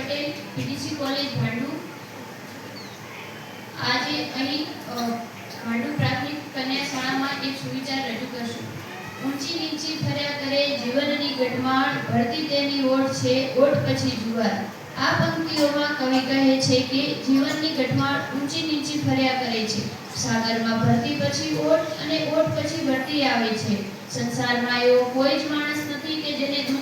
Patel, PDC college Bhandu આજે અહીં ભાંડુ પ્રાથમિક કન્યા શાળામાં એક સુવિચાર રજૂ કરશું. ઊંચી નીચી ફર્યા કરે જીવનની ગઢમાળ, ભરતી તેની ઓટ છે, ઓટ પછી જુવાર. આ પંક્તિઓમાં કવિ કહે છે કે જીવનની ગઢમાળ ઊંચી નીચી ફર્યા કરે છે. સાગરમાં ભરતી પછી ઓટ અને ઓટ પછી ભરતી આવે છે. સંસારમાં એવો કોઈ જ માણસ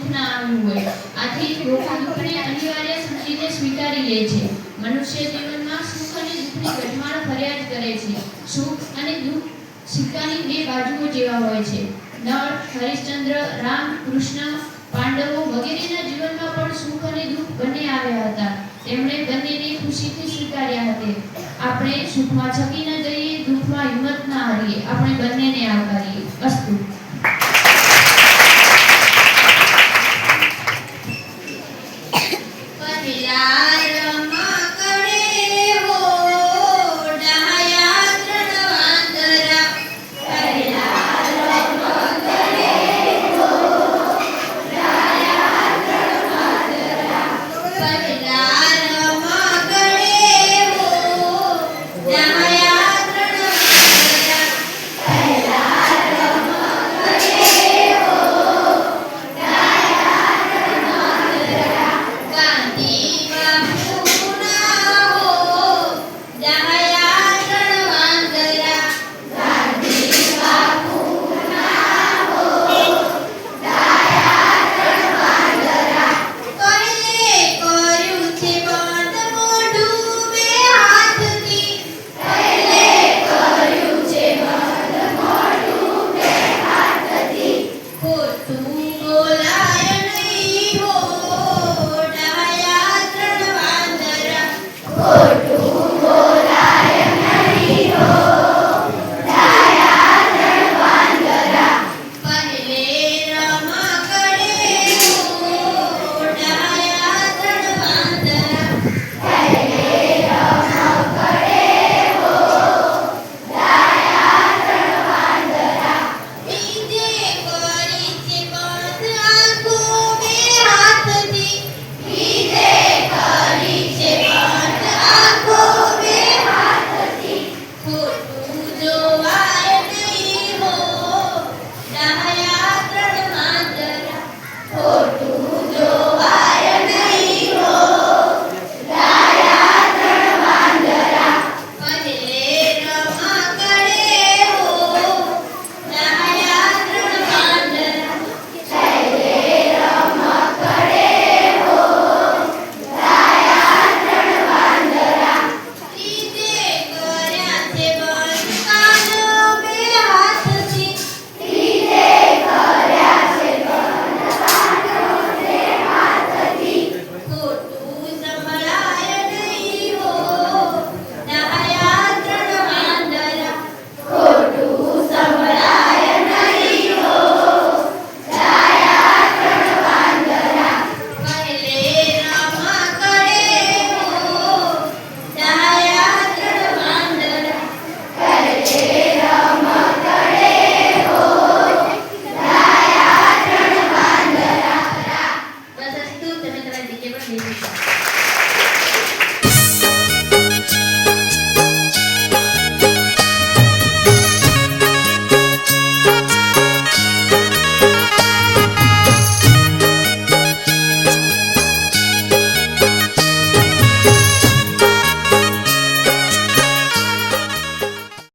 જેને ના આવ્યું હોય. આથી લોકો દુઃખને અનિવાર્ય સમજીને સ્વીકારી લે છે. મનુષ્ય જીવનમાં સુખ અને દુઃખની ગઢમાળ ફરિયાદ કરે છે. સુખ અને દુઃખ સિક્કાની બે બાજુઓ જેવા હોય છે. નળ, હરિશ્ચંદ્ર, રામ, કૃષ્ણ, પાંડવો વગેરેના જીવનમાં પણ સુખ અને દુઃખ બંને આવ્યા હતા. તેમણે બંનેને ખુશીથી સ્વીકાર્યા હતા. આપણે સુખમાં છકી ન જઈએ, દુઃખમાં હિંમત ના હારીએ. આપણે બંનેને આવકારીએ.